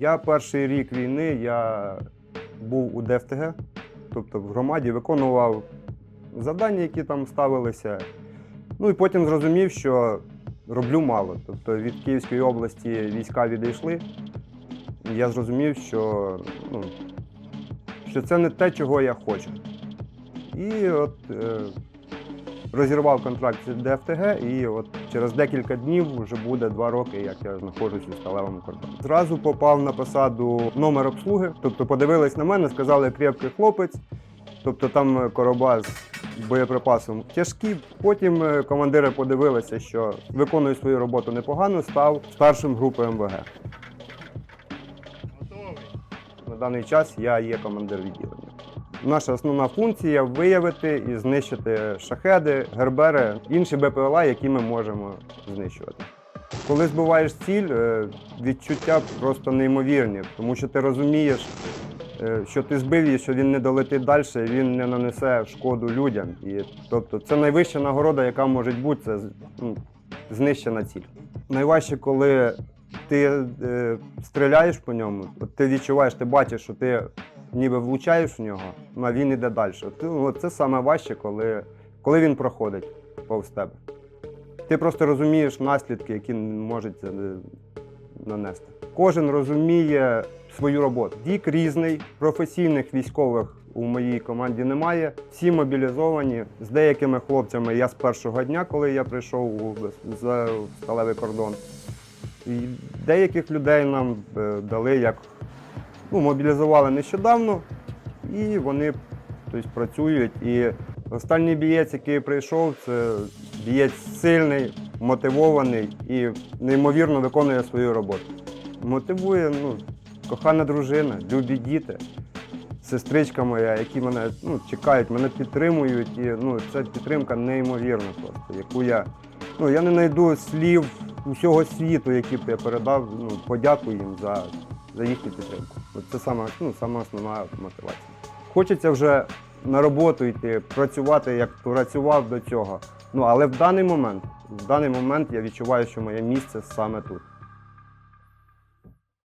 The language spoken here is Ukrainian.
Я перший рік війни я був у ДФТГ, тобто в громаді, виконував завдання, які там ставилися. Ну і потім зрозумів, що роблю мало. Тобто від Київської області війська відійшли. І Я зрозумів, що, ну, що це не те, чого я хочу. І от е, розірвав контракт з ДФТГ, і от через декілька днів вже буде два роки, як я знаходжусь у сталевому кордоні. Зразу попав на посаду номер обслуги, тобто подивились на мене, сказали крепкий хлопець, тобто там короба з боєприпасом тяжкі. Потім е, командири подивилися, що виконую свою роботу непогано, став старшим групи МВГ. На даний час я є командир відділення. Наша основна функція виявити і знищити шахеди, гербери, інші БПЛА, які ми можемо знищувати. Коли збиваєш ціль, е, відчуття просто неймовірні, тому що ти розумієш, е, що ти збив її, що він не долетить далі, він не нанесе шкоду людям. І, тобто, це найвища нагорода, яка може бути, це ну, знищена ціль. Найважче, коли ти е, стріляєш по ньому, ти відчуваєш, ти бачиш, що ти ніби влучаєш в нього, ну, а він іде далі. Ну, це саме важче, коли, коли він проходить повз тебе. Ти просто розумієш наслідки, які можуть е, нанести. Кожен розуміє свою роботу. Вік різний, професійних військових у моїй команді немає. Всі мобілізовані. З деякими хлопцями я з першого дня, коли я прийшов за сталевий кордон. І деяких людей нам е, дали як ну, мобілізували нещодавно, і вони тобто, працюють. І останній бієць, який прийшов, це бієць сильний, мотивований і неймовірно виконує свою роботу. Мотивує ну, кохана дружина, любі діти, сестричка моя, які мене ну, чекають, мене підтримують. І ну, ця підтримка неймовірна просто, яку я. Ну, я не знайду слів усього світу, які б я передав. Ну, подякую їм за, за їхню підтримку. От це сама, ну, сама основна мотивація. Хочеться вже на роботу йти, працювати, як працював до цього. Ну, але в даний момент, в даний момент я відчуваю, що моє місце саме тут.